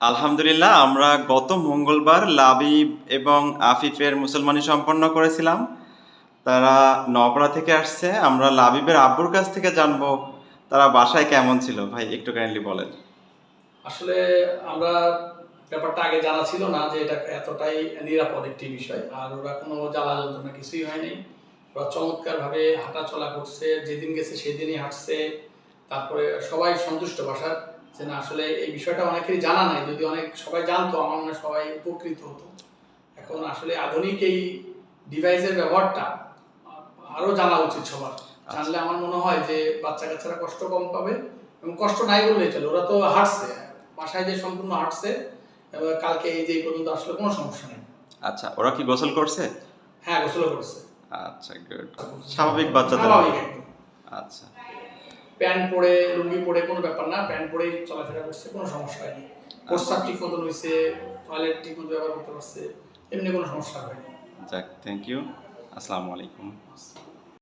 আলহামদুলিল্লাহ, আমরা গত মঙ্গলবার লাবিব এবং আফিফের মুসলমানি সম্পন্ন করেছিলাম। তারা নবরা থেকে আসছে, আমরা লাবিবের আব্বুর কাছ থেকে জানব তারা বাসায় কেমন ছিল। ভাই, একটু কাইন্ডলি বলেন। আসলে আমরা ব্যাপারটা আগে জানা ছিল না যে এটা এতটাই নিরাপদ একটি বিষয়, আর ওরা কোনো জ্বালা যন্ত্রণা কিছুই হয়নি। ওরা চমৎকারভাবে হাঁটা চলা করছে, যেদিন গেছে সেদিনই হাঁটছে, তারপরে সবাই সন্তুষ্ট বাসার। যে না আসলে এই বিষয়টা অনেকেরই জানা নাই যদি অনেক সবাই জানতো আমার মনে সবাই উপকৃত হতো। এখন আসলে আধুনিক এই ডিভাইসের ব্যবহারটা আরও জানা উচিত সবার। জানলে আমার মনে হয় যে বাচ্চা কাচ্চারা কষ্ট কম পাবে এবং কষ্ট নাই বললেই চলে ওরা তো হাঁটছে। বাসায় যে সম্পূর্ণ হাঁটছে এবার কালকে এই যে পর্যন্ত আসলে কোনো সমস্যা নেই। আচ্ছা ওরা কি গোসল করছে? হ্যাঁ গোসল করছে। আচ্ছা গুড। স্বাভাবিক বাচ্চাদের আচ্ছা। প্যান্ট পরে, লুঙ্গি পরে, কোনো ব্যাপার না, প্যান্ট পরেই চলাফেরা করছে, কোনো সমস্যা হয়নি। প্রস্তাব ঠিক মতন হয়েছে টয়লেট ঠিক মতো ব্যবহার করতে পারছে, এমনি কোনো সমস্যা হয়নি। যাক থ্যাংক ইউ আসসালামু আলাইকুম।